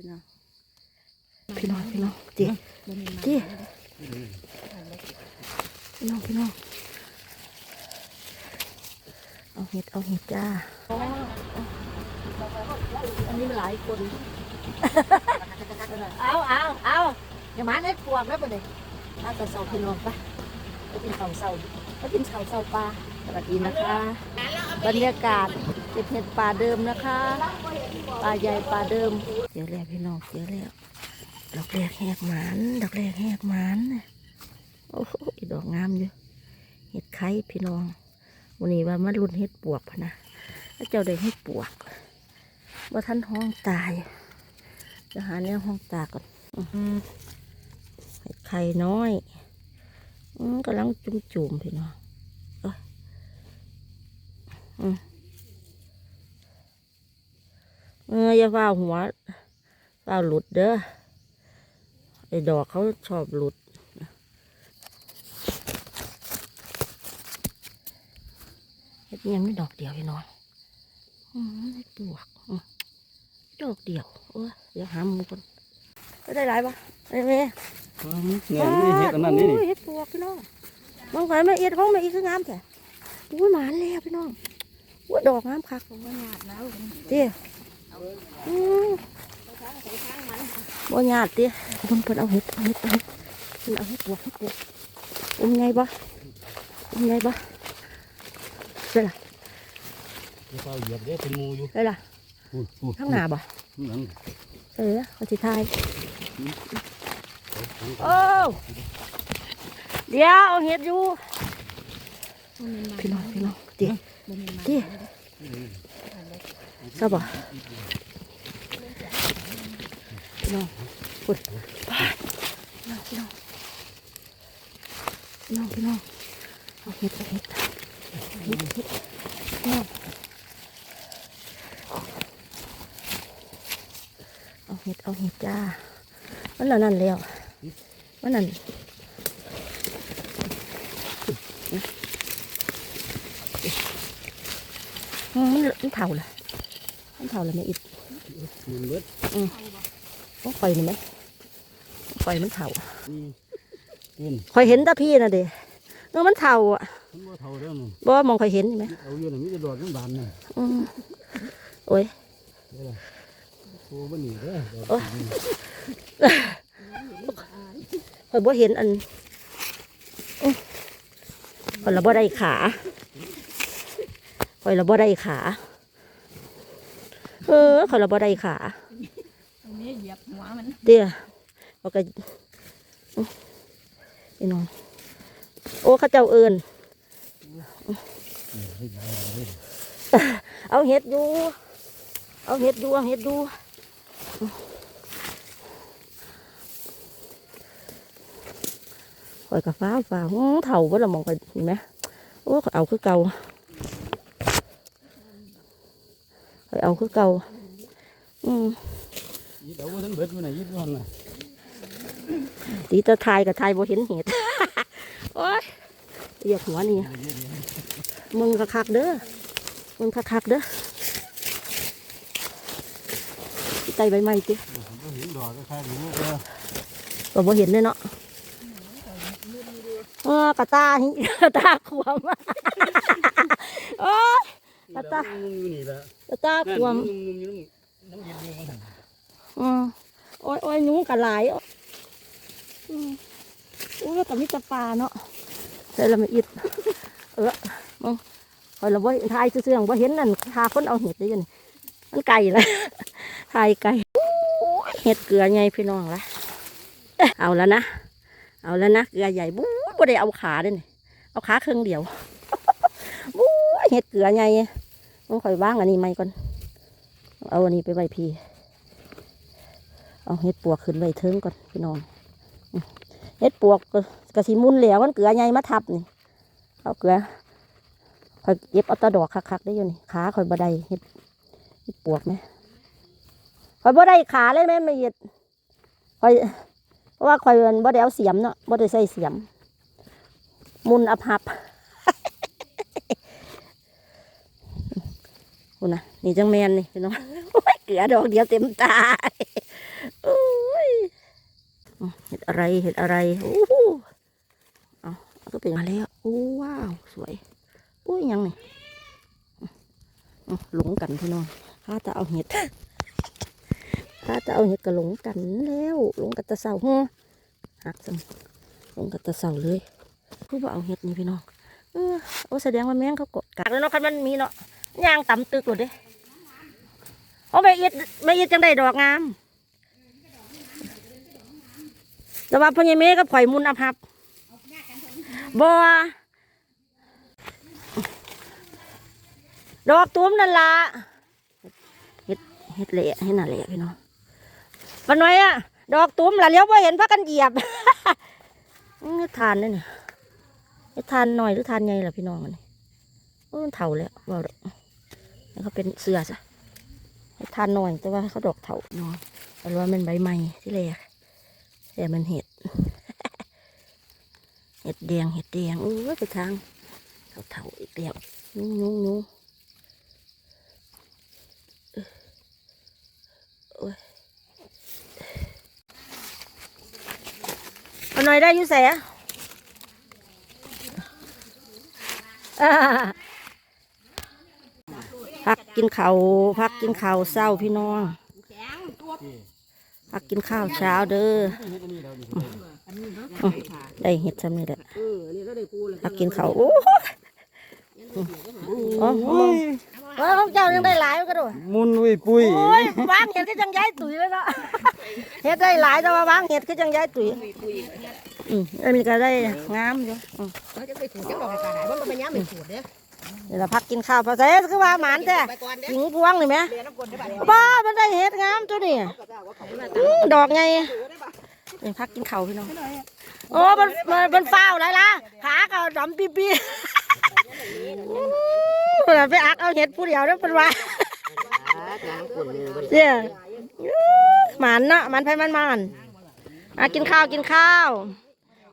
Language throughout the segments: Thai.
พี่น้องพี่น้องพี่น้องเจ๊เจ๊พี่น้องพี่น้องเอาเห็ดเอาเห็ดจ้าอันนี้มันหลายคน เอาเอาเอาอย่ามาเน็ดปวกแล้วปะเนี่ยเอาแต่เสาพี่น้องไปไปกินข้าวเสาไปกินข้าวเสาปลาสวัสดีนะคะ บรรยากาศเก็บเห็ดป่าเดิมนะคะป่าใหญ่ป่าเดิมเจอแล้วพี่น้องเจอแล้วดอกแรกแหกหมานดอกแรกแหกหมานโอ้โหดอกงามอยู่เห็ดไข่พี่น้องวันนี้ว่ามันรุ่นเห็ดปวกพะนะแล้วเจ้าได้เห็ดปวกว่าท่านห้องตายจะหาแนวห้องตาก่อนเห็ดไข่น้อยอืมกำลังจุ่มๆพี่น้อง เอออย่าว่าหัวว่าหลุดเด้อไอ้ดอกเขาชอบหลุดเฮ็ดยังไม่ดอกเดียวพี่น้องอืมเฮ็ดปวกอืมดอกเดียวโอ้ยเดี๋ยวหาหมูคนได้หลายปะได้ไหมเนี่ยนี่เห็ดอันนั้นนี่โอ้ยเฮ็ดปวกพี่น้องบางไฟมาเอ็ดของมาอีกคืองามแท้อุ้ยหมาแล้วพี่น้อง อุ้ยดอกงามคักมันหยาดแล้วเตี้ยอืมบ่หยาดเตี้ยเพิ่นเพิ่นเอาเห็ดเอาเห็ดเอาเห็ดเพิ่นเอาเห็ดปวกเห็ดปวกอุ้มไงบ่อุ้มไงบ่ได้ล่ะเฝ้าเหยียบเด้เป็นงูอยู่ได้ล่ะอู้อู้ข้างหน้าบ่นั่นเออเขาสิทายโอ้เดี๋ยวเอาเห็ดอยู่พี่น้องพี่น้องเตี้ยเตี้ยทราบบ่พี่น้องพูดไปพี่น้องพี่น้องพี่น้องพี่น้องเอาเห็ดเอาเห็ดเอาเห็ดเห็ดพี่น้องเอาเห็ดเอาเห็ดจ้ามันละนั่นแล้วมันนั่น มมันมันเท่าละมันเท่าละไม่อิดมันเบิดต้องไฟนี่ไหมไฟมันเท่านี่กินคอยเห็นแตาพี่นะเด้เออมันเท่าอะมันบ่เท่าแล้วนี่บ่ว่ามองคอยเห็นใช่ไหมเอาอยู่น่ะมีแต่ดอกมันบานนี่อืมโอ้ยเด้อล่ะโอ้บ่หนีเด้อดอกโอ้คอยบ่เห็นอันอื้อคอยละบ่ได้ขา คอยละบ่ได้ขา เออคอยละบ่ได้ขาตรงนี้เหยียบหัวมันเดี๋ยวเอาก็อื้อไอ้น้องโอ้เข้าเจ้าเอิญเอาเห็ดอยู่เอาเห็ดอยู่เอาเห็ดอยู่คอยกับฟ้าฟ้าอื้อเถ่าว่าเรามองไปเห็นไหมโอ้ข้อยเอาคือเก่า ข้อยเอาคือเก่าอืมยีดเอาบ่ทันเบิดอยู่ไหนยีดก่อนน่ะตีตะทายกับทายบ่เห็นเห็ดโอ้ยเหยียบหัวนี่มึงคักๆเด้อมึงคักๆเด้อไตใบไม้ติบ่เห็นดอกก็คล้ายงูก็ก็บ่เห็นเลยเนาะเออกระตาหิกระตาขวมโอ้ย ตาตางูอยู่นี่ล่ะกระตาขวมงูอยู่น้ำเย็นอยู่มันอืมโอ้ยโอ้ยหนูกระหลายอืมโอ้ยแต่มีแตะปลาเนาะใส่ละไม่อิดเออมึงคอยละบ่ทายซื่อๆบ่เห็นนั่นทาคนเอาเห็ดได้ยันมันไก่ละทายไก่โอ้ยเห็ดเกลือไงพี่น้องละเอาแล้วนะ เอาแล้วนะ เกลือใหญ่บู๊บ่ได้เอาขาเด้นี่เอาขาครึ่งเดียวบู๊ เห็ดเกลือไงต้องคอยว่างอันนี้ไหมก่อน เอาอันนี้ไปไว้พี่ เอาเห็ดปวกขึ้นไว้เทิงก่อนพี่น้องเห็ดปวกกระสีมุนเหลวมันเกลือใหญ่มาทับนี่ เอาเกลือคอยเก็บเอาตะดอกคักๆได้อยู่นี่ขาคอยบ่ได้เห็ดเห็ดปวกไหมคอยบ่ได้ขาเลยไหมไม่เห็ดคอยเพราะว่าคอยมันบ่ได้เอาเสียมเนาะบ่ได้ใส่เสียม มุนอับหับ คุณนะนี่จังแมนนี่พี่น้องโอ้ยเกลือดอกเดียวเต็มตาอะไรเห็ดอะไรโอ้โหเอาก็เป็นมาแล้วโอ้ว้าวสวยโอ้ยยังนี่อืมหลงกันพี่น้องถ้าจะเอาเห็ดถ้าจะเอาเห็ดก็หลงกันแล้วหลงกันตะเสาหัวหักจังหลงกันตะเสาเลยคือว่าเอาเห็ดนี่พี่น้องเออโอ้แสดงว่าแมงเขากดกัดแล้วเนาะคันมันมีเนาะ ย่างต่ำตึกหมดเด้โอ้ไม่เอียดไม่เอียดจังได้ดอกงาม แต่ว่าพ่อใหญ่เมย์กับข่อยมุนอภับบัวดอกตุ้มนั่นละเฮ็ดเฮ็ดเละให้น่ะเละพี่น้องปนน้อยอะดอกตุ้มละเลี้ยวพอเห็นพักกันเหยียบนี่ทานนี่นี่นี่ทานหน่อยหรือทานไงล่ะพี่น้องมันโอ้ยมันเถาแล้วว่าดอก แล้วเขาเป็นเสือซะทานหน่อยแต่ว่าเขาดอกเถาเนาะแต่ว่ามันใบใหม่ที่แรกแต่มันเห็ด เห็ดแดงเห็ดแดงโอ้ไปทางเถาๆอีกแล้วนู้งนู้เอ้อโอ้ยเอาหน่อยได้ยุ่ใส่อะอ่า กกินข้าวพักกินข้าวเศร้าพี่น้องแข็งตัวพักกินข้าวเช้าเด้อเฮ็ดอันนี้เดี๋ยวนี้อันนี้เนาะได้เห็ดซ้ำนี่แหละเอออันนี้ก็ได้กูเลยพักกินข้าวโอ้โหอ๋อมองเออของเจ้ายังได้หลายอยู่ก็ด้วยมุนวุ้ยปุ้ย โอ้ยวางเห็ดก็จังย้ายตุ๋ยแล้วเนาะเห็ดได้หลายแต่ว่าวางเห็ดก็จังย้ายตุ๋ยอืมอันนี้ก็ได้งามอยู่อืมเขาจะไปขูดจะบอกให้การไห นว่ามันเดี๋ยวพักกินข้าวพอเสร็จคือว่าหมานแท้ไปก่อนเด้อหิงพวงนี่ไหมป้ามันได้เห็ดงามตัวนี่ก็จะว่าเขาไม่มาอืมดอกไงได้ป่ะเดี๋ยวพักกินข้าวพี่น้องโอ้มันมันมันฟ้าวไรล่ะขาก็ดำปีปีเราไปอักเอาเห็ดผู้เดียวนั่นเป็นว่าน้ำกลเนี่ยหมันเนาะหมันไผมันมันอะกินข้าวกินข้าว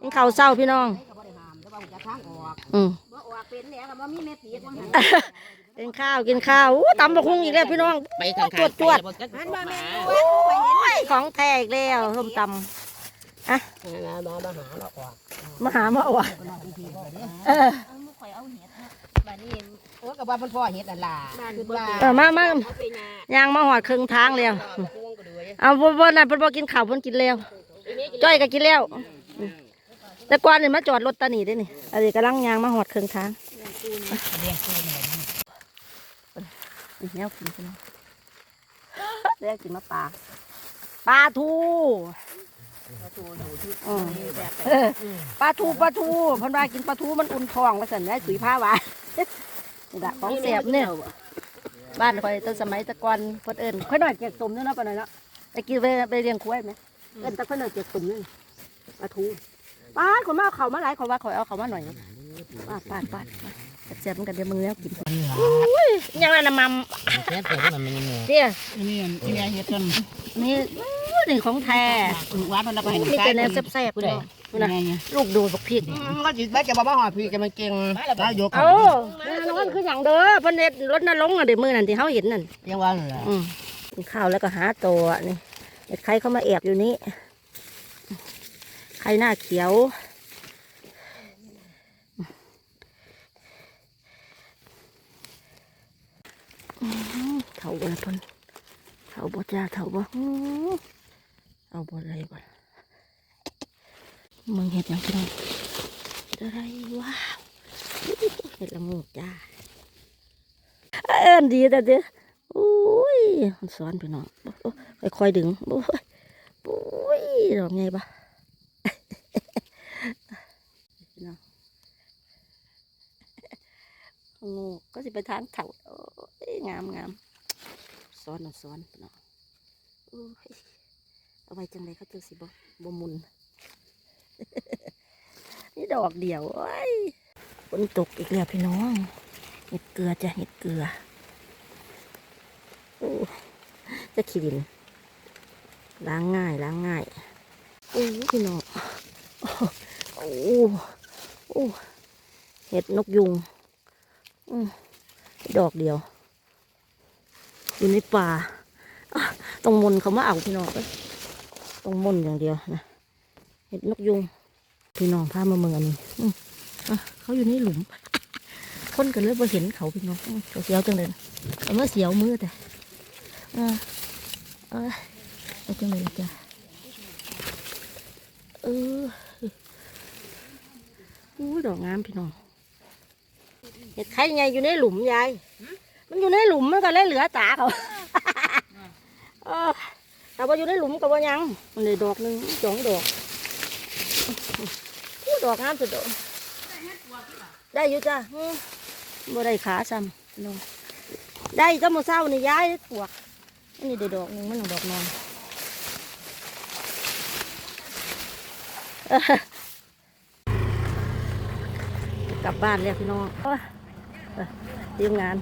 กินข้าวเศร้าพี่น้อง อืม ออกเป็นเนี่ยก็ว่ามีเม็ดตีกว่ากินข้าวกินข้าวอู้ตำบักหุ่งอีกแล้วพี่น้องไปทางจวดจวดหันมาแม่โอ้ยของแท้อีกแล้วส้มตมามามาหาเราออกำมาหามาอะเออบ้านนี้โอ้กับว่าพ่อเฮ็ดนั่นล่ะคือว่าเออมามาเอาไปงานย่างมาหอดครึ่งทางแล้วพวงก็ด้วยเอาบนบนน่ะเพิ่นบ่กินข้าวเพิ่นกินแล้วจ้อยก็กินแล้วอืม แต่ก่อนนี่มาจอดรถตานีเด้นี่อันนี้กำลังยางมาหอดครึ่องทางเรียกกูหน่อยนี่แนวกินพี่น้องเรียกกินมาปลาปลาทูอืมเออปลาทูปลาทูพิ่นว่ากินปลาทูมันอุ่นท้องว่าซั่นแหม่สุยผ้าหวานนี่ละของแซ่บเนี่ยบ้านข่อยตั้งสมัยตะกอนพิ่นเอิ้นข่อยน้อยเก็บสมเนาะเนะปานนั้นเนาะไปกินไปไปเลี้ยงควายไหมเอิ้นตะข่อยน้อยเก็บสมนี่ปลาทู ปาดคนมาเอาเขามาหลายคนว่าข่อยเอาเขามาหน่อยปาดปาดปาดปาดแซ่บๆเหมือนกันเดี๋ยวมึงแล้วกินอุ้ยยังไงนะมัมแค่แต่ว่ามันยังไงเดี๋ยวนี่ที่แม่เฮ็ดกันนี่อู้นี่ของแท้หวานมันแล้วก็ให้มีแต่แนวแซ่บๆเลยนะลูกดูบักพริกก็จิตจะบอกว่าหอพี่จะมันเก่งแล้วยกเอ้าน้องคืออย่างเด้อเพิ่นเฮ็ดรถน่ะลงอะเดี๋ยวมื้อนั่นที่เฮาเห็นนั่นยังว่าเหรออืมกินข้าวแล้วก็หาตัวนี่เห็ดไข่เข้ามาแอบอยู่นี่ ไข่หน้าเขียวอื้อหือเถาบ่ละเพิ่นเถาบ่จ้าเถาบ่อื้อเอาบ่อะไรบ่มึงเห็ดยังพี่น้องอะไรว้าวเห็ดละงูจ้าเอินดีแต่เด้ออุ้ยมันสอนพี่น้องค่อยๆดึงโอ้ยโอ้ยดอกไงปะ พี่น้อง โอ้ก็สิไปทางเขาโอ้ยงามงามสอนเอาสอนพี่น้องโอ้ยเอาไว้จังเลยเขาจะสิบ่บ่มุน นี่ดอกเดียวโอ้ยฝนตกอีกแล้วพี่น้องเห็ดเกลือจะเห็ดเกลือโอ้จะขี้ดิน ล้างง่ายล้างง่ายโอ้พี่น้องโอ้โอ้เห็ดนกยุง ดอกเดียว อยู่ในป่าต้องมนเขามาเอาพี่น้องต้องมนอย่างเดียวนะเห็ดนกยุงพี่น้องพามาเมืองอันนี้เขาอยู่ในหลุม คนกันเลยบ่เห็นเขาพี่น้องเขาเสียวจังเลยเอามาเสียวมือแต่อ่าเอ่าเอาจังเลยจ้ะเอออู้ดอกงามพี่น้อง เห็ดไข่ไงอยู่ในหลุมยาย มันอยู่ในหลุมมันก็เลยเหลือตาเขาเออแต่ว่าอยู่ในหลุมกับว่ายังมันเลยดอกหนึ่งสองดอกอู้ดอกงามสุดดอกได้อยู่จ้ะอืมบ่ได้ขาซ้ำน้องได้ก็มาเศร้านี่ย้ายปวกอันนี้ได้ดอกหนึ่งมันดอกนอนเออกลับบ้านแล้วพี่น้อง ทีมงาน